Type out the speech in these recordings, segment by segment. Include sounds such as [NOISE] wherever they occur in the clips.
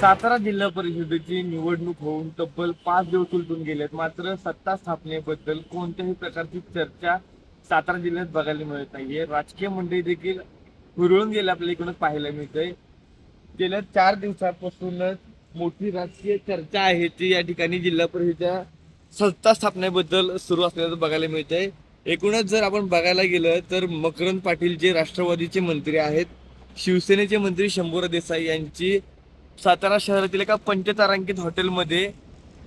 सातारा जिल्हा परिषदेची निवडणूक होऊन तब्बल पाच दिवस उलटून गेलेत. मात्र सत्ता स्थापनेबद्दल कोणत्याही प्रकारची चर्चा सातारा जिल्ह्यात बघायला मिळत नाहीये. राजकीय मंडळी देखील हुरळून गेले आपल्या इकडून पाहायला मिळतंय. गेल्या चार दिवसापासूनच मोठी राजकीय चर्चा आहे ती या ठिकाणी जिल्हा परिषदेच्या सत्ता स्थापनेबद्दल सुरू असल्याचं बघायला मिळतंय. एकूणच जर आपण बघायला गेलं तर मकरंद पाटील जे राष्ट्रवादीचे मंत्री आहेत शिवसेनेचे मंत्री शंभूरा देसाई यांची सातारा शहरातील एका पंचतारांकित हॉटेलमध्ये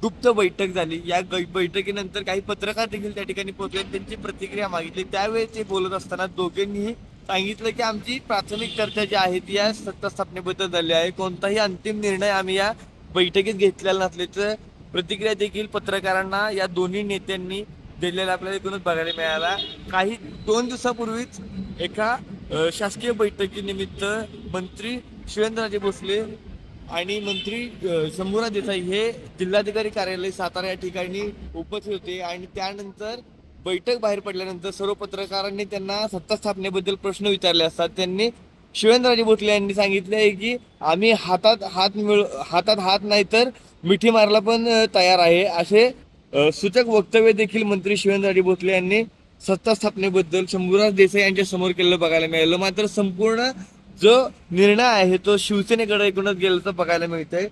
गुप्त बैठक झाली. या बैठकीनंतर काही पत्रकार देखील त्या ठिकाणी पोहोचले त्यांची प्रतिक्रिया मागितली. त्यावेळी ते बोलत असताना दोघांनीही सांगितलं की आमची प्राथमिक चर्चा जी आहे ती या सत्ता स्थापनेबद्दल झाली आहे. कोणताही अंतिम निर्णय आम्ही या बैठकीत घेतलेला नसल्याचं प्रतिक्रिया देखील पत्रकारांना या दोन्ही नेत्यांनी दिलेला आपल्याला एकूणच बघायला मिळाला. काही दोन दिवसापूर्वीच एका शासकीय बैठकीनिमित्त मंत्री शिवेंद्रराजे भोसले आणि मंत्री अ, शंभूराज देसाई हे जिल्हाधिकारी कार्यालय सातारा या ठिकाणी उपस्थित होते आणि त्यानंतर बैठक बाहेर पडल्यानंतर सर्व पत्रकारांनी त्यांना सत्ता स्थापनेबद्दल प्रश्न विचारले असतात. त्यांनी शिवेंद्रराजे भोसले यांनी सांगितले आहे की आम्ही हातात हात मिळ हातात हात नाही तर मिठी मारला पण तयार आहे. असे सूचक वक्तव्य देखील मंत्री शिवेंद्रराजे भोसले यांनी सत्ता स्थापनेबद्दल शंभूराज देसाई यांच्या समोर केलेलं बघायला मिळालं. मात्र संपूर्ण जो निर्णय आहे तो शिवसेनेकडे एकूणच गेल्याचं बघायला मिळतंय.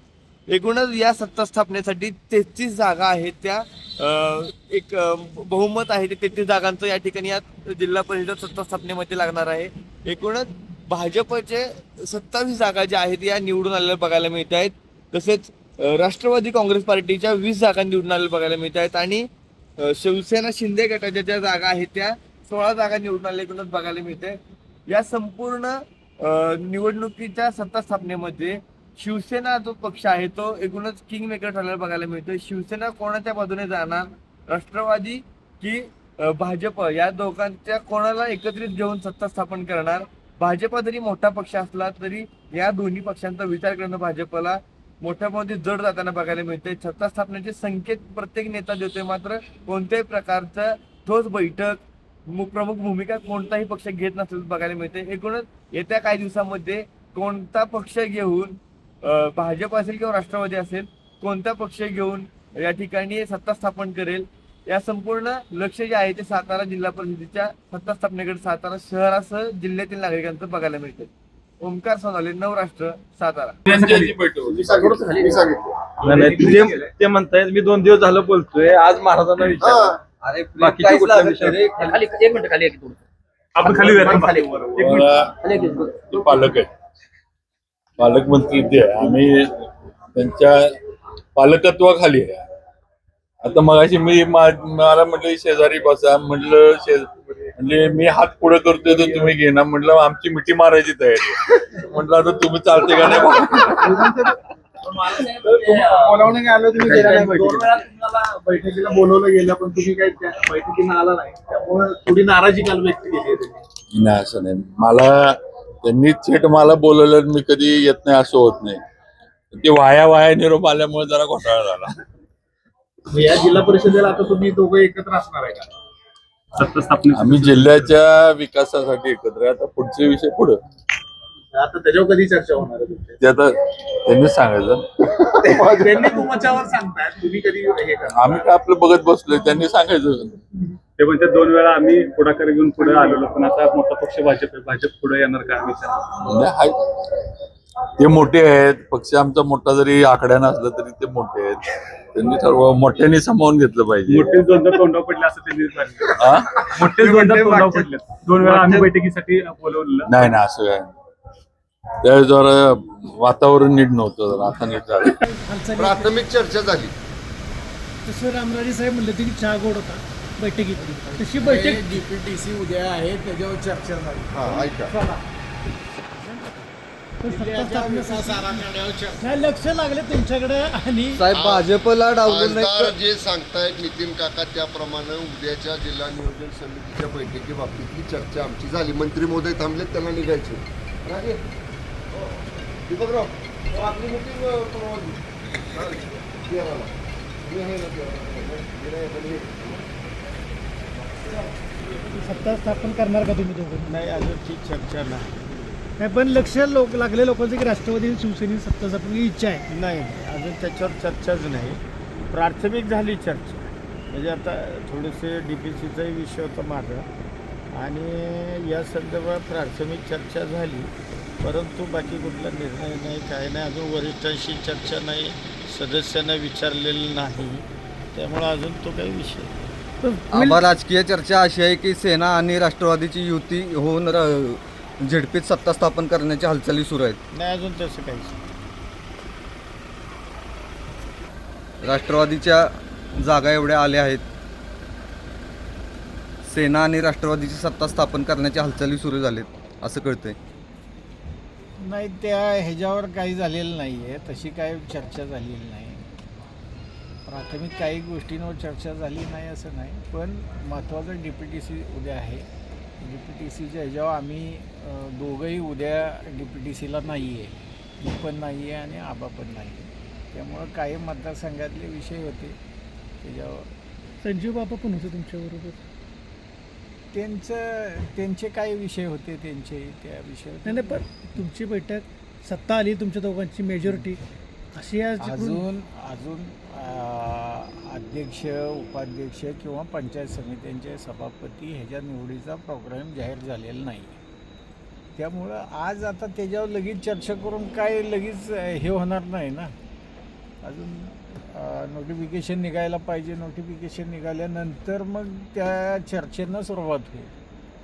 एकूणच या सत्ता स्थापनेसाठी तेहतीस जागा आहेत त्या एक बहुमत आहे ते तेहतीस जागांचं या ठिकाणी या जिल्हा परिषद सत्ता स्थापनेमध्ये लागणार आहे. एकूणच भाजपचे सत्तावीस जागा ज्या आहेत या निवडून आलेल्या बघायला मिळत आहेत. तसेच राष्ट्रवादी काँग्रेस पार्टीच्या वीस जागा निवडून आलेल्या बघायला मिळत आहेत आणि शिवसेना शिंदे गटाच्या ज्या जागा आहेत त्या सोळा जागा निवडून आल्या एकूणच बघायला आहेत. या संपूर्ण निवडणुकीच्या सत्ता स्थापनेमध्ये शिवसेना जो पक्ष आहे तो एकूणच किंग मेकर ठरलेला बघायला मिळतो शिवसेना कोणाच्या बाजूने जाणार? राष्ट्रवादी की भाजप? या दोघांच्या कोणाला एकत्रित घेऊन सत्ता स्थापन करणार? भाजप जरी मोठा पक्ष असला तरी या दोन्ही पक्षांचा विचार करणं भाजपला मोठ्या मध्ये जड जाताना बघायला मिळते सत्ता स्थापनेचे संकेत प्रत्येक नेता देतोय. मात्र कोणत्याही प्रकारचं ठोस बैठक प्रमुख भूमिका कोणताही पक्ष घेत नसल्याचं बघायला मिळते. एकूणच येत्या काही दिवसामध्ये कोणता पक्ष घेऊन भाजप असेल किंवा राष्ट्रवादी असेल कोणता पक्ष घेऊन या ठिकाणी सत्ता स्थापन करेल या संपूर्ण लक्ष जे आहे ते सातारा जिल्हा परिषदेच्या सत्ता स्थापनेकडे सातारा शहरासह जिल्ह्यातील नागरिकांचं बघायला मिळते. ओमकार सोनाले नवराष्ट्र सातारा. ते म्हणतायत मी दोन दिवस झालं बोलतोय. आज महाराजांना विचार. अरे बाकीचे काहीच कुठला लागत विषय? नाही रे. खाली एक मिनिट खाली एक मिनिट. आपण खाली जायचं खाली. मला खाली एक मिनिट. ते पालक आहे पालकमंत्री ते आहे आम्ही त्यांच्या पालकत्वाखाली आहे आता मगाशी मी मा- मला म्हटलं शेजारी बसा म्हटलं शे म्हणजे मी हात पुढे करतोय तर तुम्ही घेणार म्हटलं आमची मिठी मारायची तयारी आहे. म्हटलं आता तुम्ही चालते का नाही [LAUGHS] [LAUGHS] बोलावणे आलं तुम्ही गेला नाही बैठकीला बैठकीला बोलवलं गेलं पण तुम्ही काही त्या बैठकीला आला नाही. त्यामुळे थोडी नाराजी काल व्यक्त केली आहे. नाही असं नाही. मला त्यांनी थेट मला बोलवलं मी कधी येत नाही असं होत नाही. ते वाया वाया निरोप आल्यामुळे जरा घोटाळा झाला. या जिल्हा परिषदेला आता तुम्ही दोघं एकत्र असणार आहे का? सत्ता स्थापने आम्ही जिल्ह्याच्या विकासासाठी एकत्र आहे. आता पुढचे विषय पुढे. आता त्याच्यावर कधी चर्चा होणार आहे तुमची? ते आता त्यांनीच सांगायचं. त्यांनी तुमच्यावर सांगताय. तुम्ही कधी हे करा आम्ही काय आपलं बघत बसलोय त्यांनी सांगायचं ते म्हणते दोन वेळा आम्ही पुढाकार घेऊन पुढे आलेलो पण आता मोठा पक्ष भाजप आहे. भाजप पुढे येणार का विचार? म्हणजे हाय- ते मोठे आहेत. पक्ष आमचा मोठा जरी आकड्या नसला तरी ते मोठे आहेत. त्यांनी सर्व मोठ्यांनी सामावून घेतलं पाहिजे. मोठे द्वंद्व तोंडावर पडले असं त्यांनी सांगितलं. हा? मोठे द्वंद्व तोंडावर पडले. दोन वेळा आम्ही बैठकीसाठी बोलवलेलं. नाही ना असं काय? त्या जरा वातावरण नीट नव्हतं जरा आता नीट झालं. प्राथमिक चर्चा झाली. तसं रामराजे साहेब म्हणले होते की चहा गोड होता. बैठकीत. तशी बैठक डीपीटीसी उद्या आहे त्याच्यावर चर्चा झाली. हा ऐका. लक्ष लागले तुमच्याकडे आणि साहेब भाजपला डावलून नाही जे सांगतायत नितीन काका त्याप्रमाणे उद्याच्या जिल्हा नियोजन समितीच्या बैठकीबाबतीतली चर्चा आमची झाली. मंत्री महोदय थांबलेत त्यांना निघायचे. रागे. दीपकराव हो, आपली परवा. मी आहे ना. सत्ता स्थापन करणार का तुम्ही दोघं? नाही अजूनची चर्चा नाही. नाही पण लक्ष लोक लागले लोकांचं की राष्ट्रवादी आणि शिवसेनेची सत्ता स्थापनेची इच्छा आहे. नाही अजून त्याच्यावर चर्चाच नाही. प्राथमिक झाली चर्चा. म्हणजे आता थोडेसे डी पी सीचाही विषय होता माझा. आणि या संदर्भात प्राथमिक चर्चा झाली. परंतु बाकी कुठला निर्णय नाही काय नाही. अजून वरिष्ठांशी चर्चा नाही सदस्यांना विचारलेलं नाही. त्यामुळं अजून तो काही विषय नाही. पण होईल- आम्हा राजकीय चर्चा अशी आहे की सेना आणि राष्ट्रवादीची युती होऊन र- झेडपीत सत्ता स्थापन करण्याच्या हालचाली सुरू आहेत. नाही अजून तसं काहीच नाही. राष्ट्रवादीच्या जागा एवढ्या आल्या आहेत. सेना आणि राष्ट्रवादीची सत्ता स्थापन करण्याच्या हालचाली सुरू झालेत असं कळतंय. नाही त्या ह्याच्यावर काही झालेलं नाही आहे तशी काही चर्चा झालेली नाही. प्राथमिक काही गोष्टींवर चर्चा झाली नाही असं नाही. पण महत्त्वाचं डी पी टी सी उद्या आहे. डी पी टी सीच्या ह्याच्यावर आम्ही दोघंही उद्या डी पी टी सीला नाही आहे मी पण नाही आहे आणि आबा पण नाही आहे त्यामुळं काही मतदारसंघातले विषय होते. त्याच्यावर संजीव बाबा पण होते तुमच्याबरोबर. त्यांचं त्यांचे काही विषय होते त्यांचे त्या नाही विषयावर? नाही पण तुमची बैठक सत्ता आली तुमच्या दोघांची मेजॉरिटी अशी आज जिकडून- अजून अजून अं, अध्यक्ष उपाध्यक्ष किंवा पंचायत समित्यांचे सभापती ह्याच्या निवडीचा प्रोग्राम जाहीर झालेला नाही. त्यामुळं आज आता त्याच्यावर लगेच चर्चा करून काय लगेच अं, हे होणार नाही ना. अजून नोटिफिकेशन निघायला पाहिजे. नोटिफिकेशन निघाल्यानंतर मग त्या चर्चेनं सुरुवात होईल.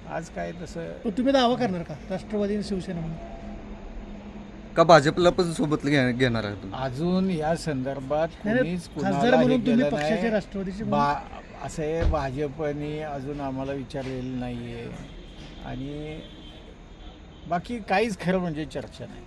आज काय तसं तुम्ही दावा करणार का? राष्ट्रवादी आणि शिवसेना म्हणून. का भाजपला पण सोबत घे- घेणार आहे तुम्ही? अजून या संदर्भात नाही, नाही, कोणीच खासदार कुणाला हे म्हणून तुम्ही केलं पक्षाचे नाही. राष्ट्रवादीचे म्हणून- बा असं आहे भाजपने अजून आम्हाला विचारलेलं नाही आहे आणि बाकी काहीच खरं म्हणजे चर्चा नाही.